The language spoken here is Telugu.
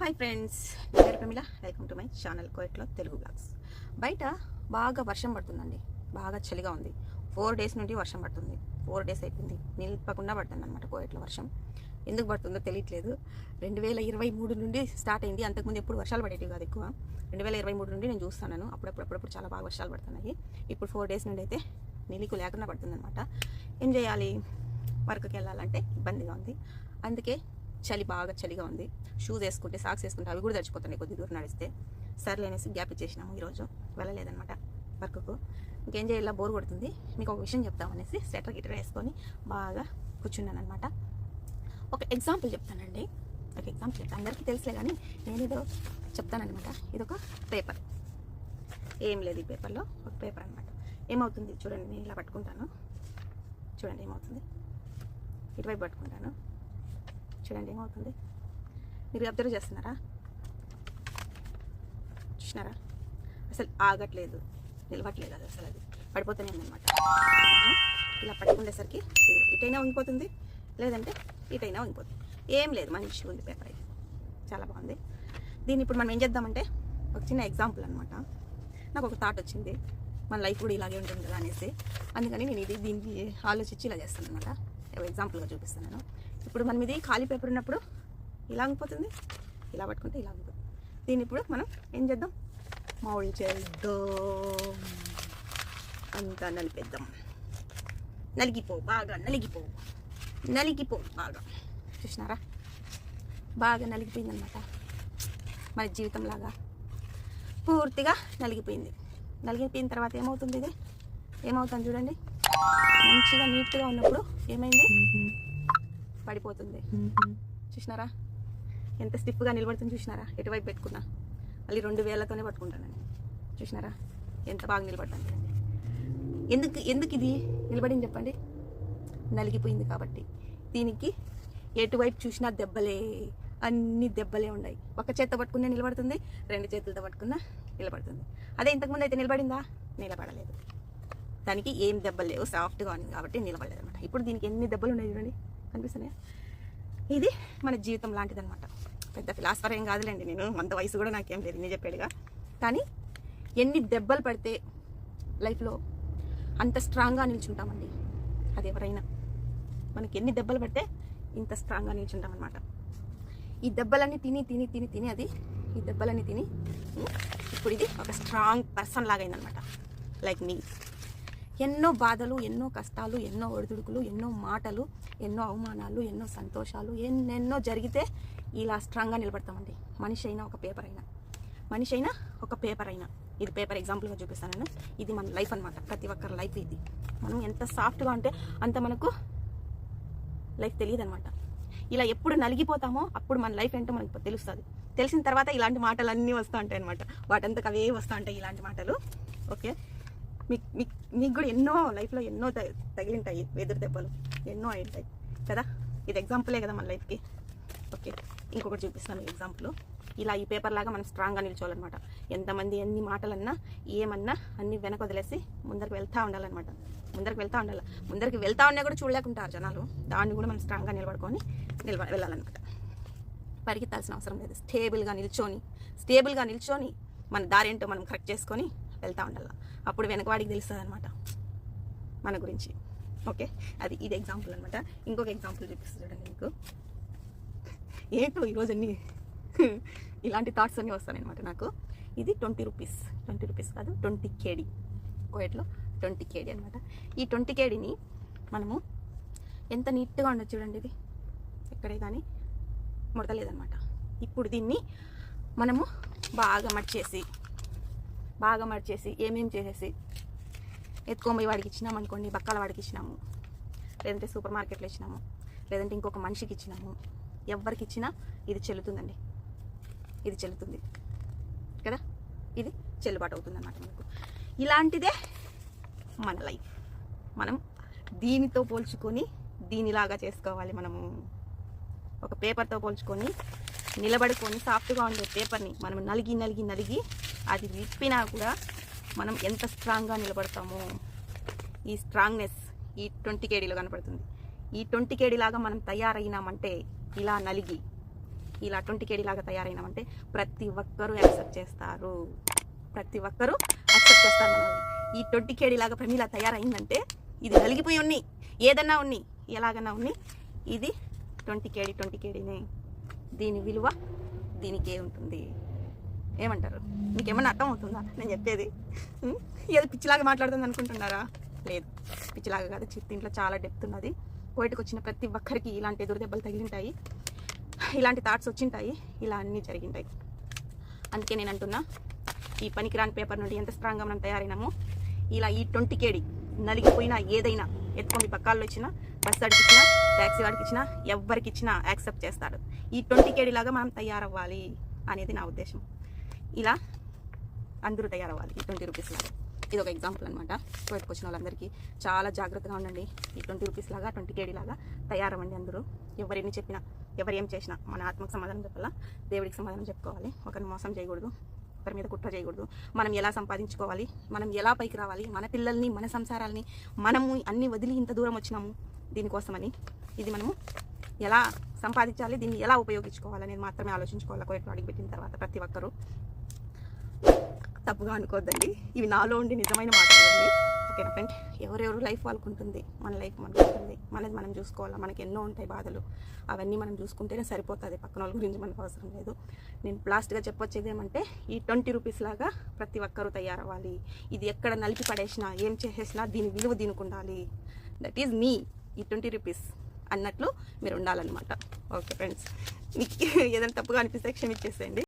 Hi friends. పేరు Pramila welcome to my channel కోయట్లో Telugu blogs బయట బాగా వర్షం పడుతుందండి. బాగా చలిగా ఉంది. ఫోర్ డేస్ నుండి వర్షం పడుతుంది. ఫోర్ డేస్ అయిపోయింది. నిలిపకుండా పడుతుంది అనమాట కోయట్లో వర్షం. ఎందుకు పడుతుందో తెలియట్లేదు. రెండు వేల ఇరవై మూడు నుండి స్టార్ట్ అయింది. అంతకుముందు ఎప్పుడు వర్షాలు పడేటివి కాదు ఎక్కువ. రెండు వేల ఇరవై మూడు నుండి నేను చూస్తున్నాను అప్పుడప్పుడప్పుడు అప్పుడప్పుడు చాలా బాగా వర్షాలు పడుతున్నాయి. ఇప్పుడు ఫోర్ డేస్ నుండి అయితే నిలికు లేకుండా పడుతుందనమాట ఏం చేయాలి? వర్క్కి వెళ్ళాలంటే ఇబ్బందిగా ఉంది. అందుకే చలి బాగా చలిగా ఉంది. షూస్ వేసుకుంటే సాక్స్ వేసుకుంటే అవి కూడా తడిచిపోతున్నాయి కొద్ది దూరం నడిస్తే. సర్లే అనేసి గ్యాప్ ఇచ్చేసినాము ఈరోజు. వెళ్ళలేదనమాట వర్క్కు. ఇంకేం చేయాలా? బోర్ కొడుతుంది. మీకు ఒక విషయం చెప్తామనేసి స్వెటర్ గిటర్ వేసుకొని బాగా కూర్చున్నాను అనమాట ఒక ఎగ్జాంపుల్ చెప్తానండి. ఒక ఎగ్జాంపుల్ చెప్తాను అందరికీ తెలుసులే కానీ నేను ఏదో చెప్తానమాట ఇది ఒక పేపర్ ఏం లేదు ఈ పేపర్లో ఒక పేపర్ అనమాట ఏమవుతుంది? చూడండి నేను ఇలా పట్టుకుంటాను. చూడండి ఏమవుతుంది? ఇటువైపు పట్టుకుంటాను. చూడండి ఏమవుతుంది? మీరు అబ్జర్వ్ చేస్తున్నారా? చూసినారా? అసలు ఆగట్లేదు. నిలవట్లేదు అది అసలు అది. పడిపోతూనే ఉందన్నమాట. ఇలా పట్టుకునేసరికి ఇటైనా ఉండిపోతుంది. లేదంటే ఇటైనా ఉండిపోతుంది. ఏం లేదు మంచిగా ఉంది పేపర్ అయితే చాలా బాగుంది. దీన్ని ఇప్పుడు మనం ఏం చేద్దామంటే ఒక చిన్న ఎగ్జాంపుల్ అనమాట నాకు ఒక థాట్ వచ్చింది. మన లైఫ్ కూడా ఇలాగే ఉంటుంది కదా అనేసి. అందుకని నేను ఇది దీనికి ఆలోచించి ఇలా చేస్తాను అనమాట ఎగ్జాంపుల్గా చూపిస్తాను నేను. ఇప్పుడు మనం ఇది ఖాళీ పేపర్ ఉన్నప్పుడు ఇలా ఉండిపోతుంది ఇలా పట్టుకుంటే ఇలా ఉంటుంది దీన్ని ఇప్పుడు మనం ఏం చేద్దాం? మౌళ్ళు చేద్దాం. అంతా నలిపేద్దాం. నలిగిపో బాగా నలిగిపో. నలిగిపో బాగా. చూసినారా? బాగా నలిగిపోయిందనమాట మన జీవితం లాగా. పూర్తిగా నలిగిపోయింది. నలిగిపోయిన తర్వాత ఏమవుతుంది ఇది? ఏమవుతుంది చూడండి. మంచిగా నీట్గా ఉన్నప్పుడు ఏమైంది? పడిపోతుంది. చూసినారా? ఎంత స్టిఫ్గా నిలబడుతుంది చూసినారా? ఎటువైపు పెట్టుకున్నా. మళ్ళీ రెండు వేలతోనే పట్టుకుంటానండి చూసినారా? ఎంత బాగా నిలబడతాను చూడండి ఎందుకు ఎందుకు ఇది? నిలబడింది చెప్పండి. నలిగిపోయింది కాబట్టి. దీనికి ఎటువైపు చూసినా దెబ్బలే. అన్ని దెబ్బలే ఉన్నాయి. ఒక చేత్తో పట్టుకునే నిలబడుతుంది రెండు చేతులతో పట్టుకున్నా నిలబడుతుంది. అదే ఇంతకుముందు అయితే నిలబడిందా? నిలబడలేదు. దానికి ఏం దెబ్బలు లేవు. సాఫ్ట్గా ఉంది కాబట్టి నిలబడలేదు అనమాట ఇప్పుడు దీనికి ఎన్ని దెబ్బలు ఉన్నాయి చూడండి. కనిపిస్తున్నాయా ఇది మన జీవితం లాంటిది అనమాట పెద్ద ఫిలాసఫర్ ఏం కాదులేండి నేను అంత వయసు కూడా నాకేం లేదు నేను చెప్పాడుగా. కానీ ఎన్ని దెబ్బలు పడితే లైఫ్లో అంత స్ట్రాంగ్గా నిల్చుంటామండి. అది ఎవరైనా. మనకి ఎన్ని దెబ్బలు పడితే ఇంత స్ట్రాంగ్గా నిల్చుంటాం అనమాట ఈ దెబ్బలన్నీ తిని తిని తిని తిని అది ఈ దెబ్బలన్నీ తిని ఇప్పుడు ఇది ఒక స్ట్రాంగ్ పర్సన్ లాగా లైక్ మీ ఎన్నో బాధలు ఎన్నో కష్టాలు ఎన్నో ఒడిదుడుకులు ఎన్నో మాటలు ఎన్నో అవమానాలు ఎన్నో సంతోషాలు ఎన్నెన్నో జరిగితే ఇలా స్ట్రాంగ్గా నిలబడతామండి. మనిషి అయినా ఒక పేపర్ అయినా. మనిషి అయినా ఒక పేపర్ అయినా. ఇది పేపర్ ఎగ్జాంపుల్గా చూపిస్తాను నేను ఇది మన లైఫ్ అనమాట ప్రతి ఒక్కరి లైఫ్ ఇది. మనం ఎంత సాఫ్ట్గా ఉంటే అంత మనకు లైఫ్ తెలియదు అనమాట ఇలా ఎప్పుడు నలిగిపోతామో అప్పుడు మన లైఫ్ ఏంటో మనకు తెలుస్తుంది. తెలిసిన తర్వాత ఇలాంటి మాటలు అన్నీ వస్తూ ఉంటాయి అనమాట వాటంతకు అవే వస్తూ ఉంటాయి ఇలాంటి మాటలు. ఓకే మీకు మీకు మీకు కూడా ఎన్నో లైఫ్లో ఎన్నో తగిలింటాయి వెదురు దెబ్బలు. ఎన్నో అయింటాయి కదా? ఇది ఎగ్జాంపులే కదా మన లైఫ్కి. ఓకే. ఇంకొకటి చూపిస్తాను ఎగ్జాంపుల్. ఇలా ఈ పేపర్ లాగా మనం స్ట్రాంగ్గా నిల్చోవాలన్నమాట. ఎంతమంది ఎన్ని మాటలన్నా ఏమన్నా అన్ని వెనక వదిలేసి ముందరికి వెళ్తూ ఉండాలన్నమాట. ముందరికి వెళ్తూ ఉండాలి ముందరికి వెళ్తా ఉన్నా కూడా చూడలేకుంటారు జనాలు. దాన్ని కూడా మనం స్ట్రాంగ్గా నిలబడుకొని నిలబ వెళ్ళాలన్నమాట. పరిగెత్తాల్సిన అవసరం లేదు. స్టేబుల్గా నిల్చొని స్టేబుల్గా నిల్చొని మన దారి ఏంటో మనం కరెక్ట్ చేసుకొని వెళ్తూ ఉండాల. అప్పుడు వెనకవాడికి తెలుస్తుంది అనమాట మన గురించి. ఓకే? అది ఇది ఎగ్జాంపుల్ అనమాట ఇంకొక ఎగ్జాంపుల్ చూపిస్తుంది చూడండి మీకు. ఏంటో ఈరోజు అన్ని ఇలాంటి థాట్స్ అన్నీ వస్తాయన్నమాట నాకు. ఇది ట్వంటీ రూపీస్ ట్వంటీ రూపీస్ కాదు ట్వంటీ కేడీ కోయట్లో ట్వంటీ కేడీ అనమాట ఈ ట్వంటీ కేడీని మనము ఎంత నీట్గా ఉండదు చూడండి ఇది? ఎక్కడే కానీ ముడతలేదనమాట ఇప్పుడు దీన్ని మనము బాగా మడిచేసి బాగా మడిచేసి ఏమేం చేసేసి ఎత్తుకోమోయి వాడికి ఇచ్చినాం అనుకోండి బక్కల వాడికి ఇచ్చినాము. లేదంటే సూపర్ మార్కెట్లో ఇచ్చినాము. లేదంటే ఇంకొక మనిషికి ఇచ్చినాము. ఎవరికి ఇచ్చినా ఇది చెల్లుతుందండి. ఇది చెల్లుతుంది. కదా? ఇది చెల్లుబాటు అవుతుంది అన్నమాట మీకు ఇలాంటిదే మన లైఫ్. మనం దీనితో పోల్చుకొని దీనిలాగా చేసుకోవాలి మనము. ఒక పేపర్తో పోల్చుకొని నిలబడుకొని సాఫ్ట్గా ఉండే పేపర్ని మనం నలిగి నలిగి నలిగి అది విప్పినా కూడా మనం ఎంత స్ట్రాంగ్గా నిలబడతామో ఈ స్ట్రాంగ్నెస్ ఈ ట్వంటీ కేడీలో కనపడుతుంది. ఈ ట్వంటీ కేడీలాగా మనం తయారైనామంటే ఇలా నలిగి ఇలా ట్వంటీ కేడీలాగా తయారైనామంటే ప్రతి ఒక్కరూ యాక్సెప్ట్ చేస్తారు. ప్రతి ఒక్కరూ యాక్సెప్ట్ చేస్తారు మనల్ని. ఈ ట్వంటీ కేడీ లాగా ప్రమీల తయారైందంటే ఇది నలిగిపోయి ఉన్నాయి ఏదన్నా ఉన్నాయి ఎలాగన్నా ఉన్నాయి ఇది ట్వంటీ కేడీ ట్వంటీ కేడీనే దీని విలువ దీనికే ఉంటుంది. ఏమంటారు? మీకేమన్నా అర్థం అవుతుందా? నేను చెప్పేది. ఏదో పిచ్చిలాగా మాట్లాడుతుంది అనుకుంటున్నారా? లేదు. పిచ్చిలాగా కాదు చిత్తి ఇంట్లో చాలా డెప్త్ ఉన్నది. కోయటకు వచ్చిన ప్రతి ఒక్కరికి ఇలాంటి ఎదురు దెబ్బలు తగిలింటాయి. ఇలాంటి థాట్స్ వచ్చింటాయి. ఇలా అన్నీ జరిగింటాయి. అందుకే నేను అంటున్నా ఈ పనికిరాని పేపర్ నుండి ఎంత స్ట్రాంగ్గా మనం తయారైనామో ఇలా ఈ ట్వంటీ కేడి నలిగిపోయినా ఏదైనా ఎత్తుకొని పక్కాల్లో ఇచ్చినా బస్ వాడికి ఇచ్చినా ట్యాక్సీ వాడికి ఇచ్చినా ఎవరికి ఇచ్చినా యాక్సెప్ట్ చేస్తాడు. ఈ ట్వంటీ కేడీ లాగా మనం తయారవ్వాలి అనేది నా ఉద్దేశం. ఇలా అందరూ తయారవ్వాలి. ట్వంటీ రూపీస్ లాగా. ఇది ఒక ఎగ్జాంపుల్ అనమాట బయటకు వచ్చిన వాళ్ళందరికీ చాలా జాగ్రత్తగా ఉండండి. ఈ ట్వంటీ రూపీస్ లాగా ట్వంటీ కేడీ లాగా తయారవ్వండి అందరూ. ఎవరిని చెప్పినా ఎవరు ఏం చేసినా మన ఆత్మకు సమాధానం చెప్పాలా? దేవుడికి సమాధానం చెప్పుకోవాలి. ఒకరిని మోసం చేయకూడదు. ఒకరి మీద కుట్ర చేయకూడదు. మనం ఎలా సంపాదించుకోవాలి? మనం ఎలా పైకి రావాలి? మన పిల్లల్ని మన సంసారాల్ని మనము అన్ని వదిలి ఇంత దూరం వచ్చినాము దీనికోసమని ఇది మనము ఎలా సంపాదించాలి? దీన్ని ఎలా ఉపయోగించుకోవాలనేది మాత్రమే ఆలోచించుకోవాలి. కోయట్లో అడిగి పెట్టిన తర్వాత ప్రతి ఒక్కరూ. తప్పుగా అనుకోవద్దండి ఇవి నాలో ఉండి నిజమైన మాటలు ఓకేనా ఫ్రెండ్? ఎవరెవరు లైఫ్ వాళ్ళకు ఉంటుంది మన లైఫ్ మనకు ఉంటుంది మనది మనం చూసుకోవాలా? మనకి ఎన్నో ఉంటాయి బాధలు. అవన్నీ మనం చూసుకుంటేనే సరిపోతుంది. పక్కన వాళ్ళ గురించి మనకు అవసరం లేదు. నేను లాస్ట్గా చెప్పొచ్చేది ఏమంటే ఈ ట్వంటీ రూపీస్ లాగా ప్రతి ఒక్కరూ తయారవ్వాలి. ఇది ఎక్కడ నలిపి పడేసినా ఏం చేసేసినా దీని విలువ దీనికి ఉండాలి దట్ ఈజ్ మీ ఈ ట్వంటీ రూపీస్ అన్నట్లు మీరు ఉండాలన్నమాట ఓకే ఫ్రెండ్స్. మీకు ఏదైనా తప్పుగా అనిపిస్తే క్షమించేసేయండి.